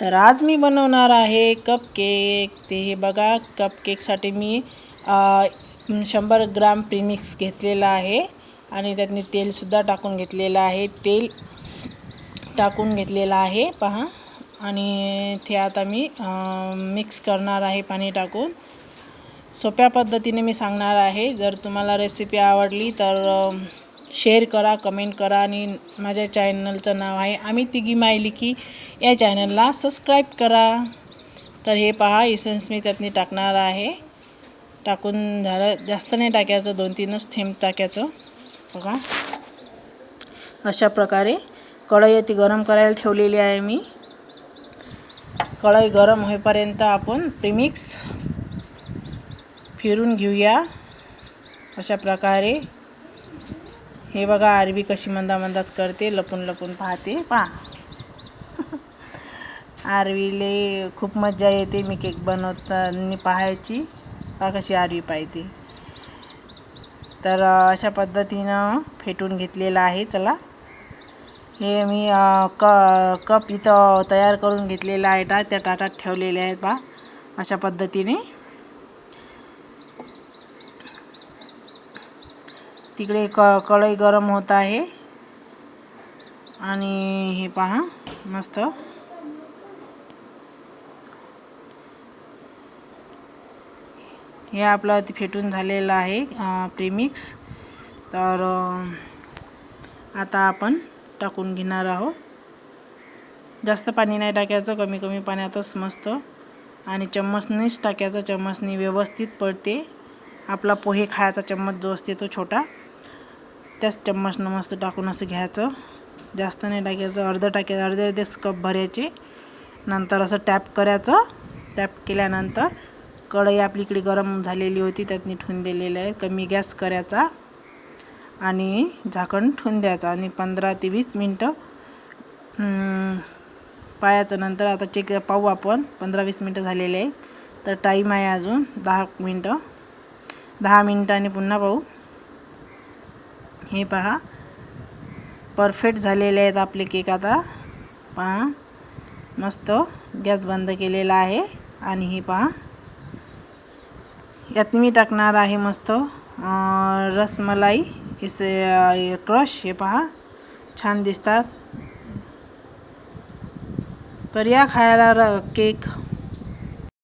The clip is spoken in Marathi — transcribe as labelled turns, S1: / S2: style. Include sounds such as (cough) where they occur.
S1: तर आज मी बनवणार आहे कप केक ते हे बघा कप केकसाठी मी शंभर ग्राम प्रीमिक्स घेतलेला आहे. आणि त्यातनी तेलसुद्धा टाकून घेतलेलं आहे. तेल टाकून घेतलेलं आहे. पहा. आणि ते आता मी मिक्स करणार आहे पाणी टाकून. सोप्या पद्धतीने मी सांगणार आहे. जर तुम्हाला रेसिपी आवडली तर शेअर करा कमेंट करा आणि माझ्या चॅनलचं नाव आहे आम्ही तिघी मायली की या चॅनलला सबस्क्राईब करा. तर हे पहा इसेन्स मी त्यातनी टाकणार आहे. टाकून झालं जास्त नाही टाकायचं दोन तीनच थेंब टाकायचं. बघा. अशा प्रकारे कढई ती गरम करायला ठेवलेली आहे मी. कढई गरम होईपर्यंत आपण प्रीमिक्स फिरून घेऊया. अशा प्रकारे हे बघा आरबी कशी मंदा मंदात करते लपून लपून पाहते पहा. (laughs) आरवीले खूप मज्जा येते मी केक बनवताना पाहायची. पा कशी आरवी पाहते. तर अशा पद्धतीनं फेटून घेतलेलं आहे चला. हे मी क कप इथं तयार करून घेतलेला आहे टा त्या टाटात ठेवलेल्या आहेत पहा. अशा पद्धतीने. तिकडे क कढई गरम होत आहे. आणि हे पहा मस्त. हे आपलं फेटून झालेलं आहे प्रेमिक्स तर आता आपण टाकून घेणार आहोत. जास्त पाणी नाही टाकायचं कमी कमी पाण्यातच मस्त. आणि चम्मचनेच टाकायचं चम्मचने व्यवस्थित पडते. आपला पोहे खायचा चम्मच जो असते तो छोटा. त्याच चम्मचनं मस्त टाकून असं घ्यायचं. जास्त नाही टाकायचं अर्धं टाकायचं अर्धे अर्धेच कप भरायचे. नंतर असं टॅप करायचं. टॅप केल्यानंतर कढई आपली इकडे गरम झालेली होती त्यात मी ठेवून दिलेलं आहे. कमी गॅस करायचा आणि झाकण ठेवून द्यायचं आणि पंधरा ते वीस मिनटं पायाचं नंतर आता चेक पाहू आपण. पंधरा वीस मिनटं झालेले आहे तर टाईम आहे अजून दहा मिनटं. दहा मिनटांनी पुन्हा पाहू. हे पहा. परफेक्ट झालेले आहेत आपले केक आता. पहा. मस्त गॅस बंद केलेला आहे. आणि हे पहा. यात मी टाकणार आहे मस्त रसमलाई. इस क्रश. हे पहा. छान दिसतात. तर या खायला र केक